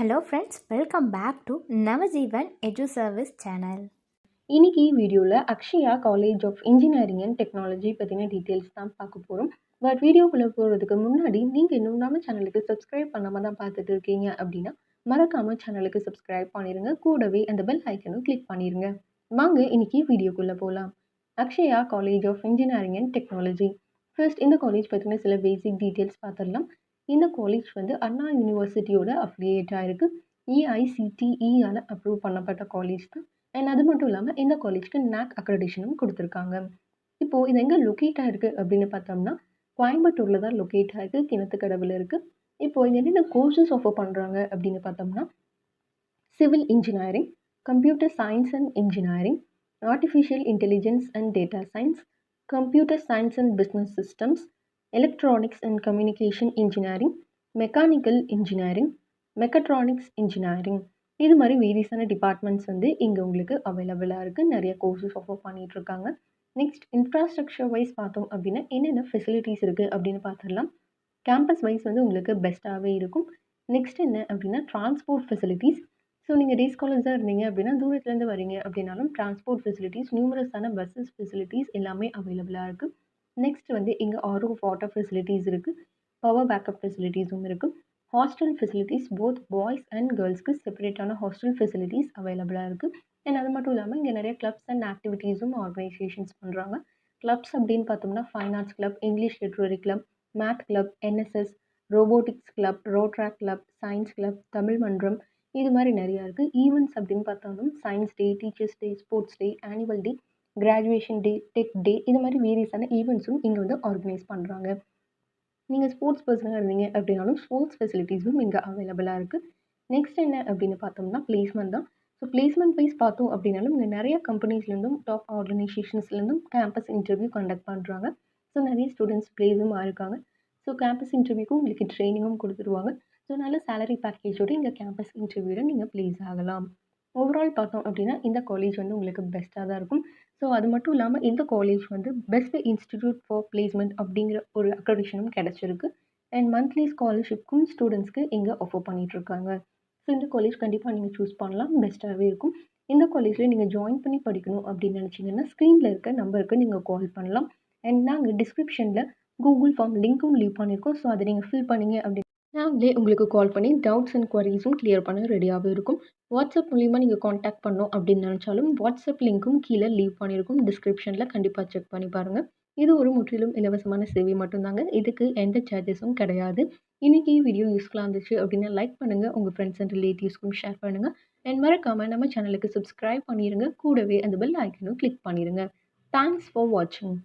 Hello friends welcome back to Navajeevan edu service channel இன்னைக்கு வீடியோவில் Akshaya college of engineering and technology பற்றின details தான் பார்க்க போகிறோம் பட் வீடியோக்குள்ளே போகிறதுக்கு முன்னாடி நீங்கள் இன்னும் நம்ம சேனலுக்கு சப்ஸ்கிரைப் பண்ணாமல் தான் பார்த்துட்டு இருக்கீங்க அப்படின்னா மறக்காமல் சேனலுக்கு சப்ஸ்கிரைப் பண்ணிடுங்க கூடவே அந்த பெல் ஐக்கனும் கிளிக் பண்ணிடுங்க வாங்க இன்னைக்கு வீடியோக்குள்ளே போகலாம் Akshaya college of engineering and technology first இந்த காலேஜ் பற்றின சில பேசிக் டீட்டெயில்ஸ் பார்த்துடலாம். இந்த காலேஜ் வந்து அண்ணா யூனிவர்சிட்டியோட அஃபிலியேட்டாக இருக்குது இஐசிடிஇயால் அப்ரூவ் பண்ணப்பட்ட காலேஜ் தான். அண்ட் அது மட்டும் இல்லாமல் இந்த காலேஜ்க்கு நாக் அக்ரடேஷனும் கொடுத்துருக்காங்க. இப்போது இது எங்கே லொக்கேட் ஆகிருக்கு அப்படின்னு பார்த்தோம்னா கோயம்புத்தூரில் தான் லொக்கேட் ஆகிருக்கு கிணத்துக்கடவில் இருக்குது இப்போது இது என்னென்ன கோர்சஸ் ஆஃபர் பண்ணுறாங்க அப்படின்னு பார்த்தோம்னா civil engineering computer science and engineering artificial intelligence and data science computer science and business systems electronics and communication engineering mechanical engineering mechatronics engineering இது மாதிரி வேரியஸான டிபார்ட்மெண்ட்ஸ் வந்து இங்கே உங்களுக்கு அவைலபிளாக இருக்குது நிறைய கோர்சஸ் ஆஃபர் பண்ணிகிட்ருக்காங்க நெக்ஸ்ட் இன்ஃப்ராஸ்ட்ரக்சர் வைஸ் பார்த்தோம் அப்படின்னா என்னென்ன ஃபெசிலிட்டிஸ் இருக்குது அப்படின்னு பார்த்துடலாம். கேம்பஸ் வைஸ் வந்து உங்களுக்கு பெஸ்ட்டாகவே இருக்கும். நெக்ஸ்ட் என்ன அப்படின்னா டிரான்ஸ்போர்ட் ஃபெசிலிட்டிஸ் ஸோ நீங்கள் டே ஸ்காலர்ஸாக இருந்தீங்க அப்படின்னா தூரத்துலேருந்து வரீங்க அப்படின்னாலும் டிரான்ஸ்போர்ட் ஃபெசிலிட்டிஸ் நியூமரஸான பஸ்ஸஸ் ஃபெசிலிட்டிஸ் எல்லாமே அவைலபிளாக இருக்குது நெக்ஸ்ட் வந்து இங்கே ஆரோ வாட்டர் ஃபெசிலிட்டிஸ் இருக்குது பவர் பேக்கப் ஃபெசிலிட்டிஸும் இருக்குது hostel facilities both boys and கேர்ள்ஸ்க்கு செப்பரேட்டான ஹாஸ்டல் ஃபெசிலிட்டிஸ் அவைலபிளாக இருக்குது அண்ட் அது மட்டும் இல்லாமல் இங்கே நிறைய கிளப்ஸ் அண்ட் ஆக்டிவிட்டீஸும் ஆர்கனைசேஷன்ஸ் பண்ணுறாங்க கிளப்ஸ் அப்படின்னு பார்த்தோம்னா fine arts club English literary club math club NSS robotics club Rotaract club science club Tamil மன்றம் இது மாதிரி நிறையா இருக்குது ஈவெண்ட்ஸ் அப்படின்னு பார்த்தாலும் science day teachers day sports day annual day graduation day tech day இது மாதிரி வேரியஸான ஈவெண்ட்ஸும் இங்கே வந்து ஆர்கனைஸ் பண்ணுறாங்க நீங்கள் ஸ்போர்ட்ஸ் பர்சனாக இருந்தீங்க அப்படின்னாலும் ஸ்போர்ட்ஸ் ஃபெசிலிட்டிஸும் இங்கே அவைலபிளாக இருக்குது நெக்ஸ்ட் என்ன அப்படின்னு பார்த்தோம்னா பிளேஸ்மெண்ட் தான். ஸோ பிளேஸ்மெண்ட் வைஸ் பார்த்தோம் அப்படின்னாலும் இங்கே நிறைய கம்பெனிஸ்லேருந்தும் டாப் ஆர்கனைசேஷன்ஸ்லேருந்தும் கேம்பஸ் இன்டர்வியூ கண்டக்ட் பண்ணுறாங்க ஸோ நிறைய ஸ்டூடெண்ட்ஸ் பிளேஸும் இருக்காங்க. ஸோ கேம்பஸ் இன்டர்வியூக்கும் உங்களுக்கு ட்ரைனிங்கும் கொடுத்துருவாங்க. ஸோ நல்ல சேலரி பேக்கேஜோடு இங்கே கேம்பஸ் இன்டர்வியூவில் நீங்கள் ப்ளேஸ் ஆகலாம். ஓவரால் பார்த்தோம் அப்படின்னா இந்த காலேஜ் வந்து உங்களுக்கு பெஸ்ட்டாக தான் இருக்கும். ஸோ அது மட்டும் இல்லாமல் இந்த காலேஜ் வந்து பெஸ்ட் இன்ஸ்டிடியூட் ஃபார் பிளேஸ்மெண்ட் அப்படிங்கிற ஒரு அக்ரடிஷனும் கிடச்சிருக்கு. அண்ட் மந்த்லி ஸ்காலர்ஷிப்க்கும் ஸ்டூடெண்ட்ஸ்க்கு இங்கே ஆஃபர் பண்ணிகிட்ருக்காங்க ஸோ இந்த காலேஜ் கண்டிப்பாக நீங்கள் சூஸ் பண்ணலாம். பெஸ்ட்டாகவே இருக்கும். இந்த காலேஜில் நீங்கள் ஜாயின் பண்ணி படிக்கணும் அப்படின்னு நினச்சிங்கன்னா ஸ்க்ரீனில் இருக்க நம்பருக்கு நீங்கள் கால் பண்ணலாம். அண்ட் நாங்கள் டிஸ்கிரிப்ஷனில் கூகுள் ஃபார்ம் லிங்க்கும் லீவ் பண்ணியிருக்கோம் ஸோ அதை நீங்கள் ஃபில் பண்ணீங்க அப்படின்னு நாங்களே உங்களுக்கு கால் பண்ணி டவுட்ஸ் அண்ட் குவரிஸும் கிளியர் பண்ண ரெடியாகவே இருக்கும். வாட்ஸ்அப் மூலிமா நீங்கள் காண்டாக்ட் பண்ணோம் அப்படின்னு நினச்சாலும் வாட்ஸ்அப் லிங்க்கும் கீழே லீவ் பண்ணியிருக்கும். டிஸ்கிரிப்ஷனில் கண்டிப்பாக செக் பண்ணி பாருங்கள் இது ஒரு முற்றிலும் இலவசமான சேவை மட்டும்தாங்க. இதுக்கு எந்த சார்ஜஸும் கிடையாது. இன்றைக்கி வீடியோ யூஸ்ஃபுல்லாக இருந்துச்சு அப்படின்னா லைக் பண்ணுங்கள் உங்கள் ஃப்ரெண்ட்ஸ் அண்ட் ரிலேட்டிவ்ஸ்க்கும் ஷேர் பண்ணுங்கள் அண்ட் மறக்காமல் நம்ம சேனலுக்கு சப்ஸ்கிரைப் பண்ணிடுங்க கூடவே அந்த பெல் ஐக்கனும் கிளிக் பண்ணிடுங்க தேங்க்ஸ் ஃபார் வாட்சிங்